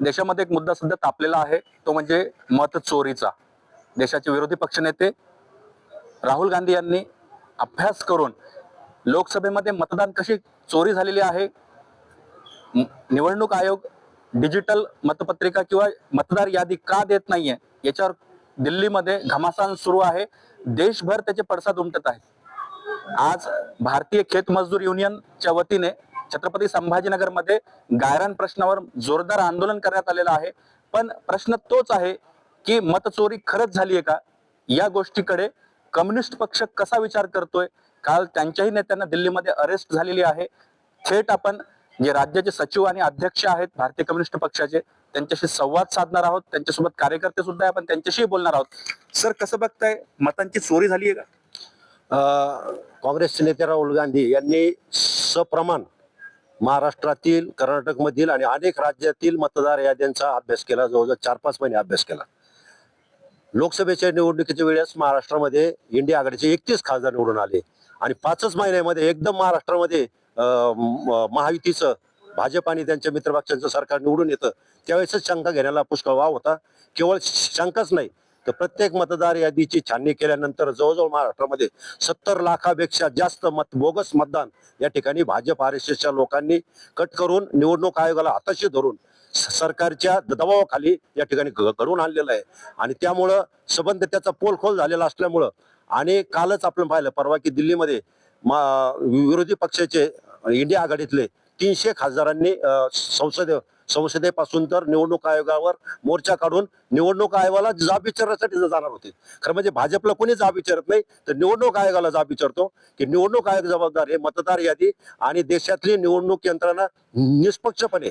देशामध्ये एक मुद्दा सध्या तापलेला आहे तो म्हणजे मत चोरीचा. देशाचे विरोधी पक्षनेते राहुल गांधी यांनी अभ्यास करून लोकसभेमध्ये मतदान कशी चोरी झालेली आहे निवडणूक आयोग डिजिटल मतपत्रिका किंवा मतदार यादी का देत नाहीये याच्यावर दिल्लीमध्ये घमासान सुरू आहे. देशभर त्याचे पडसाद उमटत आहे आज भारतीय खेत मजदूर युनियनच्या वतीने छत्रपती संभाजीनगरमध्ये गायरान प्रश्नावर जोरदार आंदोलन करण्यात आलेलं आहे. पण प्रश्न तोच आहे की मतचोरी खरंच झाली आहे का? या गोष्टीकडे कम्युनिस्ट पक्ष कसा विचार करतोय? काल त्यांच्याही नेत्यांना दिल्लीमध्ये अरेस्ट झालेली आहे. थेट आपण जे राज्याचे सचिव आणि अध्यक्ष आहेत भारतीय कम्युनिस्ट पक्षाचे त्यांच्याशी संवाद साधणार आहोत. त्यांच्यासोबत कार्यकर्ते सुद्धा आहे. आपण त्यांच्याशी बोलणार आहोत. सर कसं बघताय? मतांची चोरी झाली आहे का काँग्रेसचे नेते राहुल गांधी यांनी सप्रमाण महाराष्ट्रातील कर्नाटकमधील आणि अनेक राज्यातील मतदार याद्यांचा अभ्यास केला. जवळजवळ चार पाच महिने अभ्यास केला. लोकसभेच्या निवडणुकीच्या वेळेस महाराष्ट्रामध्ये इंडिया आघाडीचे एकतीस खासदार निवडून आले. आणि पाचच महिन्यामध्ये एकदम महाराष्ट्रामध्ये महायुतीचं भाजप आणि त्यांच्या मित्रपक्षांचं सरकार निवडून येतं. त्यावेळेसच शंका घेण्याला पुष्कळ वाव होता. केवळ शंकाच नाही तर प्रत्येक मतदार यादीची छाननी केल्यानंतर जवळजवळ महाराष्ट्रामध्ये सत्तर लाखापेक्षा जास्त मत बोगस मतदान या ठिकाणी भाजप आर एस एसच्या लोकांनी कट करून निवडणूक आयोगाला हाताशी धरून सरकारच्या दबावाखाली या ठिकाणी घ- घडवून आणलेलं आहे. आणि त्यामुळं संबंध त्याचा पोलखोल झालेला असल्यामुळं आणि कालच आपण पाहिलं परवा की दिल्लीमध्ये मा- विरोधी पक्षाचे इंडिया आघाडीतले तीनशे खासदारांनी अ, संसद संसदेपासून तर निवडणूक आयोगावर मोर्चा काढून निवडणूक आयोगाला जाब विचारण्यासाठी जाणार होते. खरं म्हणजे भाजपला कोणी जाब विचारत नाही तर निवडणूक आयोगाला जाब विचारतो की निवडणूक आयोग जबाबदार हे मतदार यादी आणि देशातली निवडणूक यंत्रणा निष्पक्षपणे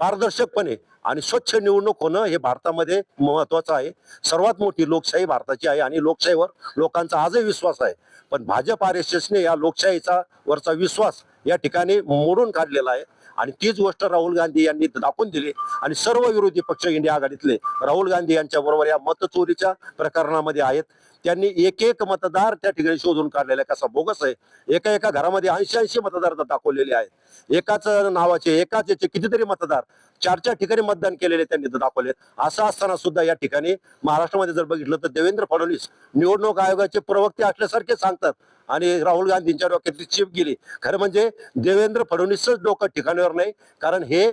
पारदर्शकपणे आणि स्वच्छ निवडणूक होणं हे भारतामध्ये महत्वाचं आहे. सर्वात मोठी लोकशाही भारताची आहे आणि लोकशाहीवर लोकांचा आजही विश्वास आहे. पण भाजप आर एस एसने या लोकशाहीचा वरचा विश्वास या ठिकाणी मोडून काढलेला आहे. आणि तीच गोष्ट राहुल गांधी यांनी दाखवून दिली. आणि सर्व विरोधी पक्ष इंडिया आघाडीतले राहुल गांधी यांच्या बरोबर या मतचोरीच्या प्रकरणामध्ये आहेत. त्यांनी एक एक मतदार त्या ठिकाणी शोधून काढलेला आहे. कसा बोगस आहे. एका एका घरामध्ये ऐंशी ऐंशी मतदार दाखवलेले आहेत. एकाच नावाचे एकाच याचे कितीतरी मतदार चार चार ठिकाणी मतदान केलेले त्यांनी दाखवले असं असताना सुद्धा या ठिकाणी महाराष्ट्रामध्ये जर बघितलं तर देवेंद्र फडणवीस निवडणूक आयोगाचे प्रवक्ते असल्यासारखे सांगतात. आणि राहुल गांधींच्या डोक्यातली चिप गेली. खरं म्हणजे देवेंद्र फडणवीसच डोकं ठिकाणीवर नाही. कारण हे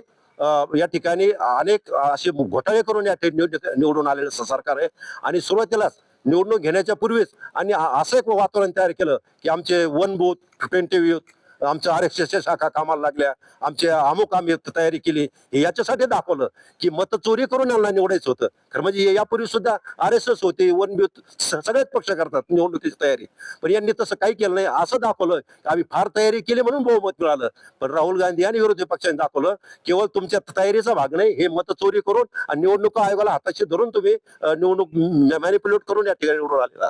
या ठिकाणी अनेक असे घोटाळे करून या निवड- निवडून आलेलं सरकार आहे. आणि सुरुवातीलाच निवडणूक घेण्याच्या पूर्वीच. आणि असं एक वातावरण तयार केलं की आमचे वन बूथ ट्वेंटी युथ आमच्या आरक्षणाच्या शाखा कामाला लागल्या. आमचे अमुक आम्ही तयारी केली. हे याच्यासाठी दाखवलं की मत चोरी करून यांना निवडायचं होतं. खरं म्हणजे यापूर्वी सुद्धा आर एस एस होते वन सगळेच पक्ष करतात निवडणुकीची तयारी. पण यांनी तसं काही केलं नाही. असं दाखवलं की आम्ही फार तयारी केली म्हणून बहुमत मिळालं. पण राहुल गांधी आणि विरोधी पक्षांनी दाखवलं केवळ तुमच्या तयारीचा भाग नाही हे मत चोरी करून आणि निवडणूक आयोगाला हाताशी धरून तुम्ही निवडणूक मॅनिप्युलेट करून या ठिकाणी निवडून आलेला.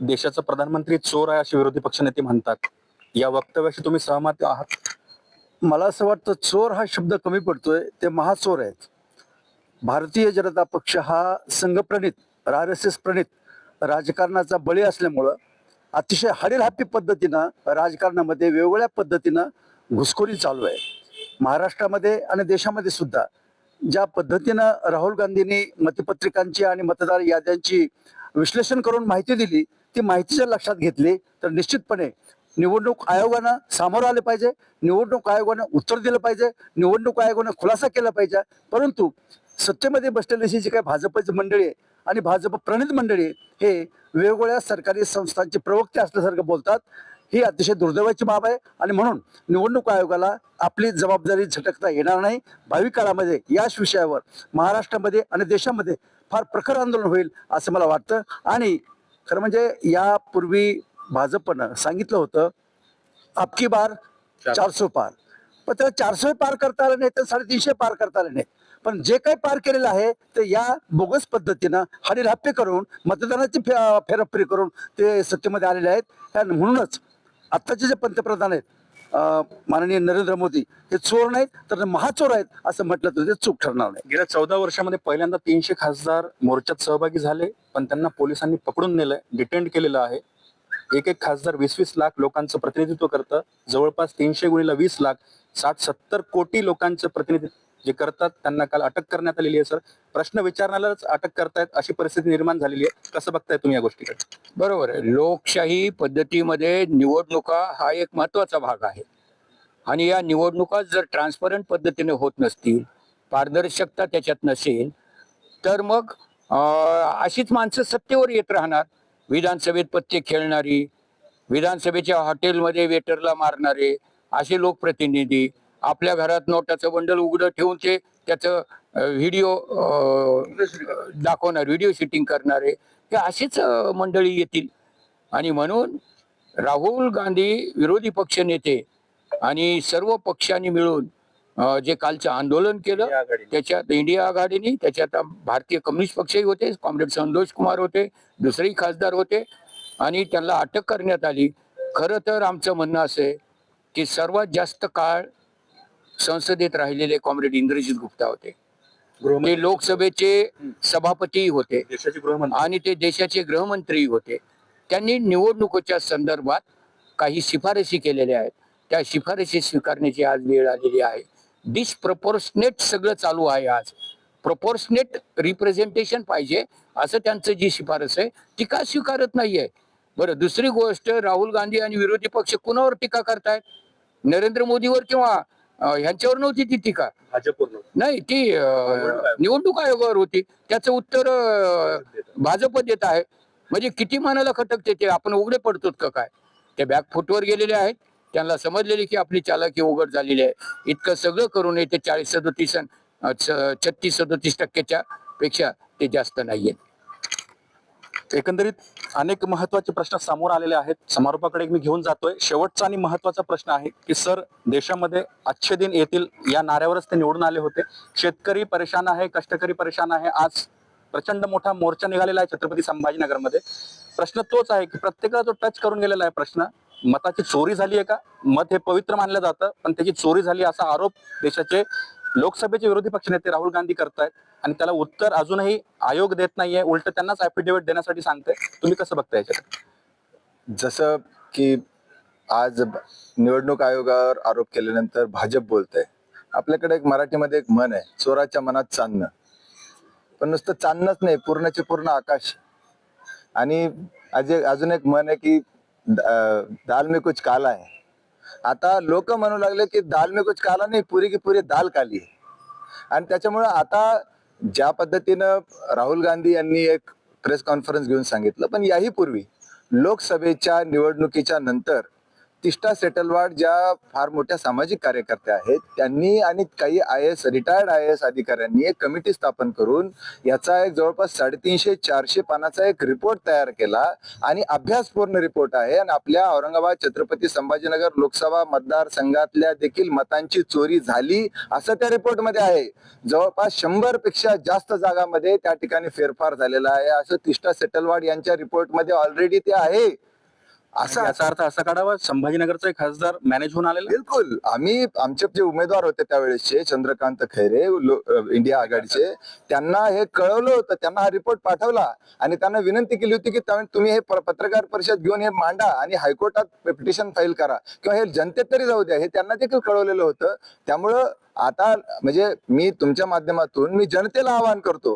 देशाचा प्रधानमंत्री चोर आहे असे विरोधी पक्षनेते म्हणतात. या वक्तव्याशी तुम्ही सहमत आहात? मला असं वाटतं चोर हा शब्द कमी पडतोय ते महाचोर आहेत. भारतीय जनता पक्ष हा संघप्रणित आर एस एस प्रणित राजकारणाचा बळी असल्यामुळं अतिशय हडेलहापी पद्धतीनं राजकारणामध्ये वेगवेगळ्या पद्धतीनं घुसखोरी चालू आहे. महाराष्ट्रामध्ये आणि देशामध्ये सुद्धा ज्या पद्धतीनं राहुल गांधींनी मतपत्रिकांची आणि मतदार याद्यांची विश्लेषण करून माहिती दिली ती माहिती जर लक्षात घेतली तर निश्चितपणे निवडणूक आयोगानं सामोरं आले पाहिजे निवडणूक आयोगानं उत्तर दिलं पाहिजे निवडणूक आयोगानं खुलासा केला पाहिजे. परंतु सत्तेमध्ये बसलेली जी काही भाजपची मंडळी आहे आणि भाजप प्रणित मंडळी हे वेगवेगळ्या सरकारी संस्थांचे प्रवक्ते असल्यासारखं बोलतात. ही अतिशय दुर्दैवाची बाब आहे आणि म्हणून निवडणूक आयोगाला आपली जबाबदारी झटकता येणार नाही. भावी काळामध्ये याच विषयावर महाराष्ट्रामध्ये आणि देशामध्ये फार प्रखर आंदोलन होईल असं मला वाटतं. आणि खरं म्हणजे यापूर्वी भाजपनं सांगितलं होतं आपकी बार चारसो पार. पण त्याला चारशे पार करता आलं नाही तर साडेतीनशे पार करता आलं नाही पण जे काही पार केलेलं आहे ते या बोगस पद्धतीनं हाडीलाप्पे करून मतदानाची फे- फेरफेरी करून ते सत्तेमध्ये आलेले आहेत. त्या म्हणूनच आत्ताचे जे पंतप्रधान आहेत माननीय नरेंद्र मोदी हे चोर नाहीत तर महाचोर आहेत असं म्हटलं तर ते चूक ठरणार नाही. गेल्या चौदा वर्षामध्ये पहिल्यांदा तीनशे खासदार मोर्चात सहभागी झाले पण त्यांना पोलिसांनी पकडून नेलंय डिटेंड केलेलं आहे. एक एक खासदार वीस वीस लाख लोकांचं प्रतिनिधित्व करतं. जवळपास तीनशे गुणीला वीस लाख साठ सत्तर कोटी लोकांचं प्रतिनिधित्व जे करतात त्यांना काल अटक करण्यात आलेली आहे सर. प्रश्न विचारण्यालाच अटक करतायत अशी परिस्थिती निर्माण झालेली आहे. कसं बघताय तुम्ही या गोष्टीकडे? बरोबर आहे. लोकशाही पद्धतीमध्ये निवडणुका हा एक महत्त्वाचा भाग आहे. आणि या निवडणुका जर ट्रान्सपरंट पद्धतीने होत नसतील पारदर्शकता त्याच्यात नसेल तर मग अशीच माणसं सत्तेवर येत राहणार. विधानसभेत पत्ते खेळणारी विधानसभेच्या हॉटेलमध्ये वेटरला मारणारे असे लोकप्रतिनिधी आपल्या घरात नोटाचं बंडल उघडं ठेवून ते त्याचं व्हिडिओ दाखवणार व्हिडिओ शूटिंग करणारे हे अशीच मंडळी येतील. आणि म्हणून राहुल गांधी विरोधी पक्ष नेते आणि सर्व पक्षांनी मिळून जे कालचं आंदोलन केलं त्याच्यात इंडिया आघाडीने त्याच्यात भारतीय कम्युनिस्ट पक्षही होते कॉम्रेड संतोष कुमार होते दुसरेही खासदार होते आणि त्यांना अटक करण्यात आली. खरं तर आमचं म्हणणं असं आहे की सर्वात जास्त काळ संसदेत राहिलेले कॉम्रेड इंद्रजित गुप्ता होते. ते लोकसभेचे सभापती होते. आणि ते देशाचे गृहमंत्री होते. त्यांनी निवडणुकीच्या संदर्भात काही शिफारशी केलेल्या आहेत. त्या शिफारशी स्वीकारण्याची आज वेळ आलेली आहे. डिसप्रपोर्शनेट सगळं चालू आहे आज. प्रपोर्शनेट रिप्रेझेंटेशन पाहिजे असं त्यांचं जी शिफारस आहे ती का स्वीकारत नाहीये. बरं दुसरी गोष्ट राहुल गांधी आणि विरोधी पक्ष कुणावर टीका करतायत? नरेंद्र मोदीवर किंवा ह्यांच्यावर नव्हती ती टीका? नाही ती निवडणूक आयोगावर. होती. त्याचं उत्तर भाजप देत आहे. म्हणजे किती मनाला खटकते ते? आपण उघडे पडतो का काय? ते बॅक फुटवर गेलेले आहेत. त्यांना समजलेले की आपली चालाकी उघड झालेली आहे. इतकं सगळं करून ते चाळीस सदोतीस छत्तीस सदोतीस टक्क्याच्या पेक्षा ते जास्त नाहीये एकंदरीत अनेक महत्त्वाचे प्रश्न समोर आलेले आहेत. समारोपाकडे मी घेऊन जातोय. शेवटचा आणि महत्त्वाचा प्रश्न आहे की सर देशामध्ये अच्छे दिन येतील या नाऱ्यावरच ते निवडून आले होते. शेतकरी परेशान आहे कष्टकरी परेशान आहे. आज प्रचंड मोठा मोर्चा निघालेला आहे छत्रपती संभाजीनगरमध्ये. प्रश्न तोच आहे की प्रत्येकाला तो टच करून गेलेला आहे प्रश्न. मताची चोरी झाली आहे का? मत हे पवित्र मानलं जातं पण त्याची चोरी झाली असा आरोप देशाचे लोकसभेचे विरोधी पक्षनेते राहुल गांधी करतायत. आणि त्याला उत्तर अजूनही आयोग देत नाहीये. उलट त्यांनाच अफिडेव्हिट देण्यासाठी सांगते तुम्ही कसं बघता याच्यात? जसं की आज निवडणूक आयोगावर आरोप केल्यानंतर भाजप बोलतंय. आपल्याकडे एक मराठीमध्ये एक मन आहे चोराच्या मनात चांदणं. पण नुसतं चांदणंच नाही पूर्णचे पूर्ण आकाश. आणि आज एक- अजून एक मन आहे की दाल में कुछ काला है। आता लोक म्हणू लागले की दाल में कुछ काला नाही पुरी की पुरी दाल काली आहे आणि त्याच्यामुळे आता ज्या पद्धतीनं राहुल गांधी यांनी एक प्रेस कॉन्फरन्स घेऊन सांगितलं पण याही पूर्वी लोकसभेच्या निवडणुकीच्या नंतर तिष्ठा सेटलवाड ज्या फार मोठ्या सामाजिक कार्यकर्त्या आहेत त्यांनी आणि काही I S retired I S अधिकाऱ्यांनी एक कमिटी स्थापन करून याचा एक जवळपास साडेतीनशे चारशे पानाचा एक रिपोर्ट तयार केला आणि अभ्यासपूर्ण रिपोर्ट आहे. आणि आपल्या औरंगाबाद छत्रपती संभाजीनगर लोकसभा मतदारसंघातल्या देखील मतांची चोरी झाली असं त्या रिपोर्टमध्ये आहे. जवळपास शंभरपेक्षा जास्त जागामध्ये त्या ठिकाणी फेरफार झालेला आहे. असं तिष्ठा सेटलवाड यांच्या रिपोर्टमध्ये ऑलरेडी ते आहे. असं असं याचा अर्थ असा काढावा संभाजीनगरचा एक खासदार मॅनेज होऊन आलेला? बिलकुल. आम्ही आमचे जे उमेदवार होते त्यावेळेसचे चंद्रकांत खैरे इंडिया आघाडीचे त्यांना हे कळवलं होतं त्यांना हा रिपोर्ट पाठवला आणि त्यांना विनंती केली होती की तुम्ही हे पत्रकार परिषद घेऊन हे मांडा आणि हायकोर्टात पिटिशन फाईल करा. किंवा हे जनतेत तरी जाऊ द्या हे त्यांना देखील कळवलेलं होतं. त्यामुळं आता म्हणजे मी तुमच्या माध्यमातून मी जनतेला आवाहन करतो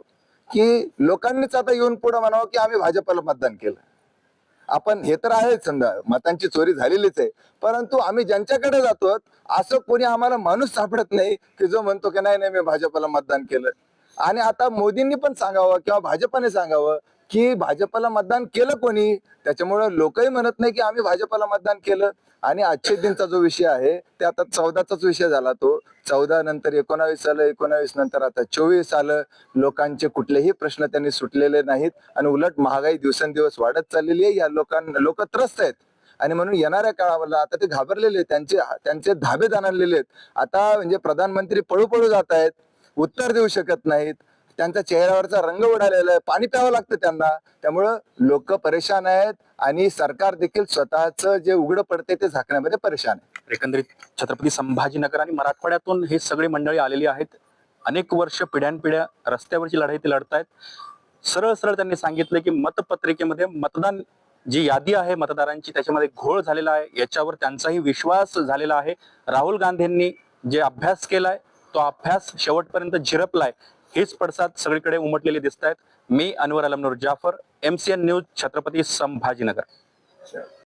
की लोकांनीच आता येऊन पुढे म्हणावं की आम्ही भाजपला मतदान केलं. आपण हे तर आहेच समजा मतांची चोरी झालेलीच आहे. परंतु आम्ही ज्यांच्याकडे जातो असं कोणी आम्हाला माणूस सापडत नाही की जो म्हणतो की नाही नाही मी भाजपला मतदान केलं. आणि आता मोदींनी पण सांगावं किंवा भाजपने सांगावं की भाजपला मतदान केलं कोणी? त्याच्यामुळं लोकही म्हणत नाही की आम्ही भाजपला मतदान केलं. आणि आजचे दिनचा जो विषय आहे ते आता चौदाचाच विषय झाला तो. चौदा नंतर एकोणावीस आलं एकोणावीस नंतर आता चोवीस आलं. लोकांचे कुठलेही प्रश्न त्यांनी सुटलेले नाहीत आणि उलट महागाई दिवसेंदिवस वाढत चाललेली आहे. या लोकांना लोक त्रस्त आहेत. आणि म्हणून येणाऱ्या काळावर आता ते घाबरलेले आहेत. त्यांचे त्यांचे धाबे जाणलेले आहेत. आता म्हणजे प्रधानमंत्री पळू पळू जात आहेत. उत्तर देऊ शकत नाहीत. त्यांच्या चेहऱ्यावरचा रंग उडालेला आहे. पाणी प्यावं लागतं त्यांना. त्यामुळं लोक परेशान आहेत आणि सरकार देखील स्वतःच जे उघडं पडते ते झाकण्यामध्ये परेशान आहे. एकंदरीत छत्रपती संभाजीनगर आणि मराठवाड्यातून हे सगळे मंडळी आलेली आहेत. अनेक वर्ष पिढ्यानपिढ्या रस्त्यावरची लढाई ते लढतायत. सरळ सरळ त्यांनी सांगितलं की मतपत्रिकेमध्ये मतदान जी यादी आहे मतदारांची त्याच्यामध्ये घोळ झालेला आहे. याच्यावर त्यांचाही विश्वास झालेला आहे. राहुल गांधींनी जे अभ्यास केलाय तो अभ्यास शेवटपर्यंत झिरपलाय. हेच पडसाद सगळीकडे उमटलेले दिसत आहेत मी अनवर अलमनूर जाफर एमसीएन न्यूज छत्रपती संभाजीनगर.